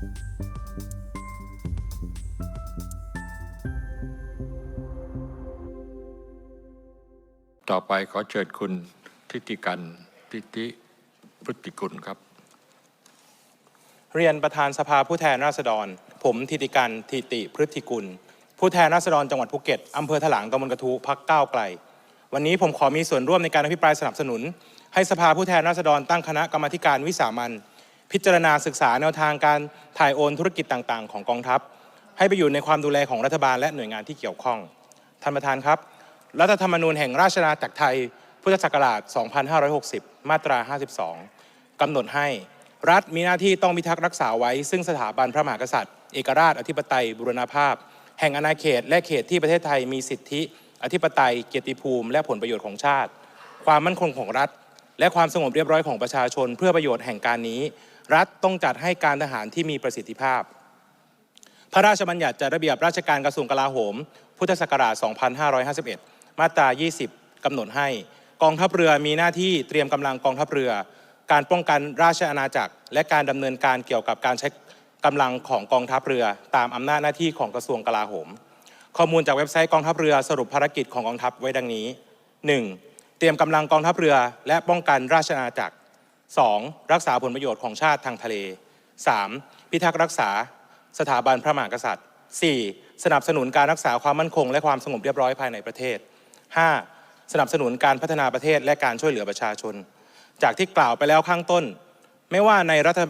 ต่อไปขอเชิญคุณทิติกันทิติพฤติกุลครับ เรียนประธานสภาผู้แทนราษฎร ผมทิติกันทิติพฤติกุล ผู้แทนราษฎรจังหวัดภูเก็ตอำเภอถลางตำบลกระทูพักก้าวไกล วันนี้ผมขอมีส่วนร่วมในการอภิปรายสนับสนุน ให้สภาผู้แทนราษฎรตั้งคณะกรรมาธิการวิสามัน พิจารณาศึกษาแนวทางการถ่ายโอนธุรกิจต่างๆ ของกองทัพ ให้ไปอยู่ในความดูแลของรัฐบาลและหน่วยงานที่เกี่ยวข้อง ท่านประธานครับ รัฐธรรมนูญแห่งราชอาณาจักรไทย พุทธศักราช 2560 มาตรา 52 กำหนดให้รัฐมีหน้าที่ต้องพิทักษ์รักษาไว้ ซึ่งสถาบันพระมหากษัตริย์ เอกราชอธิปไตยบุรณภาพ แห่งอาณาเขต และเขตที่ประเทศไทยมีสิทธิ อธิปไตย เกียรติภูมิ และผลประโยชน์ของชาติ ความมั่นคงของรัฐ และความสงบเรียบร้อยของประชาชน เพื่อประโยชน์แห่งการนี้ รัฐต้องจัดให้การทหารที่มีประสิทธิภาพ พระราชบัญญัติจัดระเบียบราชการกระทรวงกลาโหม พุทธศักราช 2551 มาตรา 20 กำหนดให้ กองทัพเรือมีหน้าที่เตรียมกำลังกองทัพเรือ การป้องกันราชอาณาจักร และการดำเนินการเกี่ยวกับการใช้กำลังของกองทัพเรือ ตามอำนาจหน้าที่ของกระทรวงกลาโหม ข้อมูลจากเว็บไซต์กองทัพเรือสรุปภารกิจของกองทัพไว้ดังนี้ 1. เตรียมกำลังกองทัพเรือและป้องกันราชอาณาจักร 2. รักษาผลประโยชน์ของชาติทางทะเล 3. พิทักษ์รักษาสถาบันพระมหากษัตริย์ 4. สนับสนุนการรักษาความมั่นคง และความสงบเรียบร้อยภายในประเทศ 5. สนับสนุนการพัฒนาประเทศและการช่วยเหลือประชาชน จากที่กล่าวไปแล้วข้างต้น ไม่ว่าในรัฐ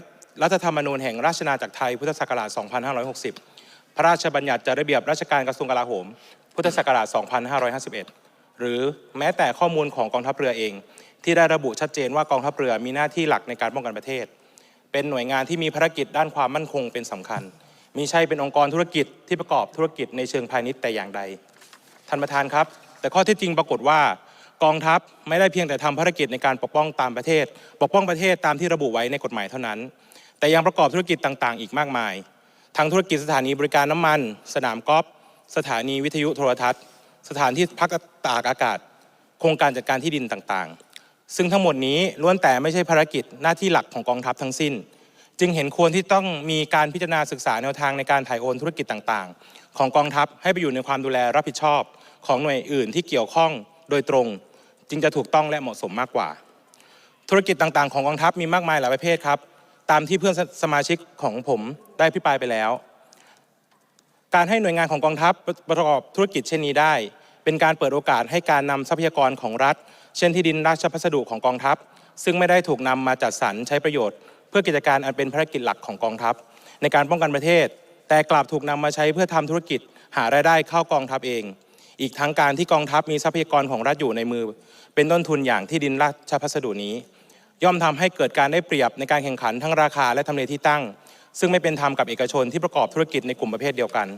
รัฐธรรมนูญแห่งราชอาจักรไทยพุทธศักราช 2560 พระราชบัญญัติจดระเบียบราชการกระทรวงกลาโหม พุทธศักราช 2551 หรือแม้แต่ข้อมูลของกองทัพเรือเอง ที่ได้ระบุชัดเจนว่ากองทัพเรือมีหน้าที่หลักในการป้องกันประเทศ เป็นหน่วยงานที่มีภารกิจด้านความมั่นคงเป็นสำคัญมีใช่เป็นองค์กรธุรกิจที่ประกอบธุรกิจในเชิงพาณิชย์แต่อย่างใดท่านประธานครับ แต่ข้อที่จริงปรากฏว่ากองทัพไม่ได้เพียงแต่ทำภารกิจในการปกป้องตามประเทศ ปกป้องประเทศตามที่ระบุไว้ในกฎหมายเท่านั้น แต่ยังประกอบธุรกิจต่างๆ อีกมากมาย ทั้งธุรกิจสถานีบริการน้ำมัน สนามกอล์ฟสถานีวิทยุโทรทัศน์ สถานที่พักตากอากาศ โครงการจัดการที่ดินต่างๆ ซึ่งทั้งหมดนี้ล้วนแต่ไม่ใช่ภารกิจหน้าที่หลักของกองทัพทั้งสิ้น จึงเห็นควรที่ต้องมีการพิจารณาศึกษาแนวทางในการถ่ายโอนธุรกิจต่างๆ ของกองทัพให้ไปอยู่ในความดูแลรับผิดชอบ ของหน่วยอื่นที่เกี่ยวข้องโดยตรง จึงจะถูกต้องและเหมาะสมมากกว่า ธุรกิจต่างๆ ของกองทัพมีมากมายหลายประเภทครับ ตามที่เพื่อนสมาชิกของผมได้พิปรายไปแล้ว การให้หน่วยงานของกองทัพประกอบธุรกิจเช่นนี้ได้ เป็นการเปิดโอกาสให้การนำทรัพยากรของรัฐ เช่นที่ดินราชพัสดุของกองทัพ ซึ่งไม่ได้ถูกนำมาจัดสรรใช้ประโยชน์ เพื่อกิจการอันเป็นภารกิจหลักของกองทัพ ในการป้องกันประเทศ แต่กลับถูกนำมาใช้เพื่อทำธุรกิจ หารายได้เข้ากองทัพเอง อีกทั้งการที่กองทัพมีทรัพยากรของรัฐอยู่ในมือ เป็นต้นทุนอย่างที่ดินราชพัสดุนี้ ย่อมทำให้เกิดการได้เปรียบในการแข่งขันทั้งราคาและทำเลที่ตั้ง ซึ่งไม่เป็นธรรมกับเอกชนที่ประกอบธุรกิจในกลุ่มประเภทเดียวกัน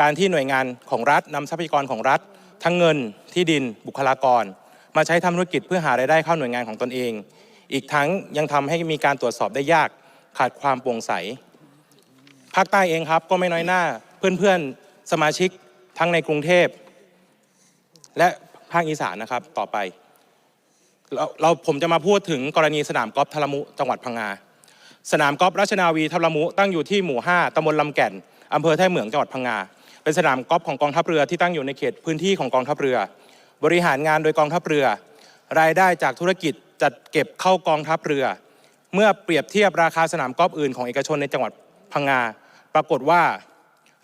การที่หน่วยงานของรัฐนำทรัพยากรของรัฐ ทั้งเงินที่ดินบุคลากร มาใช้ทำธุรกิจเพื่อหารายได้เข้าหน่วยงานของตนเอง อีกทั้งยังทำให้มีการตรวจสอบได้ยากขาดความโปร่งใสภาคใต้เองครับก็ไม่น้อยหน้าเพื่อนๆสมาชิกทั้งในกรุงเทพ และภาคอีสานนะครับต่อไปเราเราผมจะมาพูดถึงกรณีสนามกอล์ฟทารมุจังหวัดพังงา สนามกอล์ฟราชนาวีทารมุตั้งอยู่ที่หมู่ 5ตำบลลำแก่นอำเภอแท่เหมืองจังหวัดพังงา เป็นสนามกอล์ฟของกองทัพเรือที่ตั้งอยู่ในเขตพื้นที่ของกองทัพเรือ บริหารงานโดยกองทัพเรือ รายได้จากธุรกิจจัดเก็บเข้ากองทัพเรือ เมื่อเปรียบเทียบราคาสนามกอล์ฟอื่นของเอกชนในจังหวัดพังงาปรากฏว่า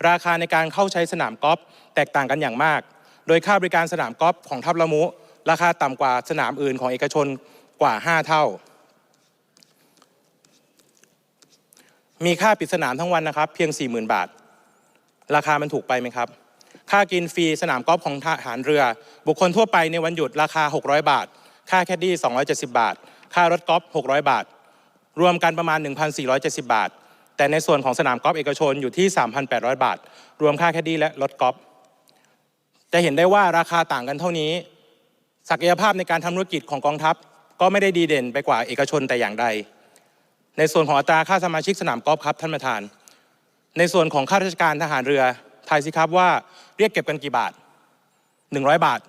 ราคาในการเข้าใช้สนามกอล์ฟแตกต่างกันอย่างมาก โดยค่าบริการสนามกอล์ฟของทัพละมุ ราคาต่ำกว่าสนามอื่นของเอกชนกว่า 5 เท่า มีค่าปิดสนามทั้งวันนะครับ เพียง 40,000 บาท ราคามันถูกไปไหมครับ ค่ากินฟรีสนามกอล์ฟของทหารเรือ บุคคลทั่วไปในวันหยุดราคา 600 บาท ค่าแคดดี้ 270 บาท ค่ารถกอล์ฟ600 บาท รวมกันประมาณ 1,470 บาท แต่ในส่วนของสนามกอล์ฟเอกชนอยู่ที่ 3,800 บาท รวมค่าแคดดี้และรถกอล์ฟจะเห็นได้ว่าราคาต่างกันเท่านี้ ศักยภาพในการทำธุรกิจของกองทัพก็ไม่ได้ดีเด่นไปกว่าเอกชนแต่อย่างใด ในส่วนของอัตราค่าสมาชิกสนามกอล์ฟครับท่านประธาน ในส่วนของข้าราชการทหารเรือทายสิครับว่าเรียกเก็บกันกี่บาท 100 บาท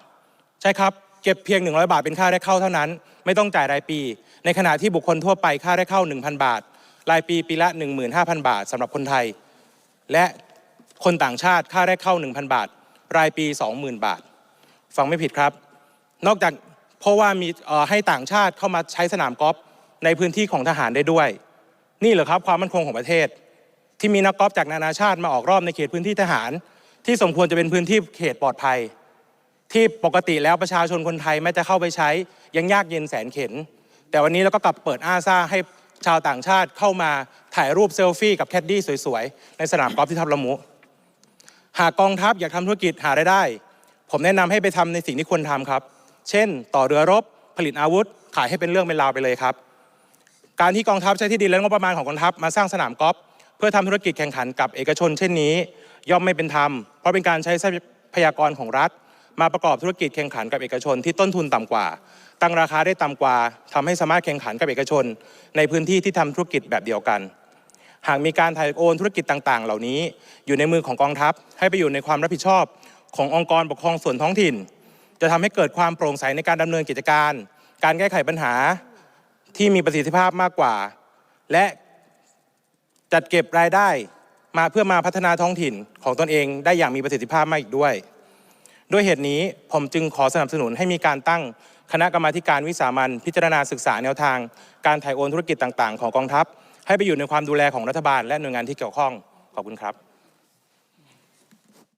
ใช่ครับเก็บเพียง 100 บาทเป็นค่าได้เข้าเท่านั้น ไม่ต้องจ่ายรายปี ในขณะที่บุคคลทั่วไปค่าได้เข้า 1,000 บาท รายปีปีละ 15,000 บาทสำหรับคนไทย และคนต่างชาติค่าแรกเข้า 1,000 บาท รายปี 20,000 บาท ฟังไม่ผิดครับ นอกจากเพราะว่ามีให้ต่างชาติเข้ามาใช้สนามกอล์ฟในพื้นที่ของทหารได้ด้วย นี่เหรอครับความมั่นคงของประเทศ ที่มีนักกอล์ฟจากนานาชาติมาออกรอบในเขตพื้นที่ทหาร ที่สมควรจะเป็นพื้นที่เขตปลอดภัย ที่ปกติแล้วประชาชนคนไทยแม้จะเข้าไปใช้ยังยากเย็นแสนเข็น แต่วันนี้เราก็กลับเปิดอาซ่าให้ชาวต่างชาติเข้ามาถ่ายรูปเซลฟี่กับแคดดี้สวยๆ ในสนามกอล์ฟที่ทับละมุ หากกองทัพอยากทำธุรกิจหารายได้ ผมแนะนำให้ไปทำในสิ่งที่ควรทำครับ เช่น ต่อเรือรบผลิตอาวุธ ขายให้เป็นเรื่องเป็นราวไปเลยครับ การที่กองทัพใช้ที่ดินและงบประมาณของกองทัพมาสร้างสนามกอล์ฟ เพื่อทำธุรกิจแข่งขันกับเอกชนเช่นนี้ ย่อมไม่เป็นธรรม เพราะเป็นการใช้ทรัพยากรของรัฐ มาประกอบธุรกิจแข่งขันกับเอกชนที่ต้นทุนต่ำกว่า ตั้งราคาได้ต่ำกว่าทำให้สามารถแข่งขันกับเอกชน ในพื้นที่ที่ทำธุรกิจแบบเดียวกัน หากมีการถ่ายโอนธุรกิจต่างๆ เหล่านี้ อยู่ในมือของกองทัพ ให้ไปอยู่ในความรับผิดชอบขององค์กรปกครองส่วนท้องถิ่น จะทำให้เกิดความโปร่งใสในการดำเนินกิจการ การแก้ไขปัญหาที่มีประสิทธิภาพมากกว่า และ จัดเก็บรายได้มาเพื่อมาพัฒนาท้องถิ่นของตนเองได้อย่างมีประสิทธิภาพมากอีกด้วย ด้วยเหตุนี้ผมจึงขอสนับสนุนให้มีการตั้งคณะกรรมาการวิสามันพิจารณาศึกษาแนวทาง การถ่ายโอนธุรกิจต่าง ๆ ของกองทัพ ให้ไปอยู่ในความดูแลของรัฐบาลและหน่วยงานที่เกี่ยวข้องขอบคุณครับ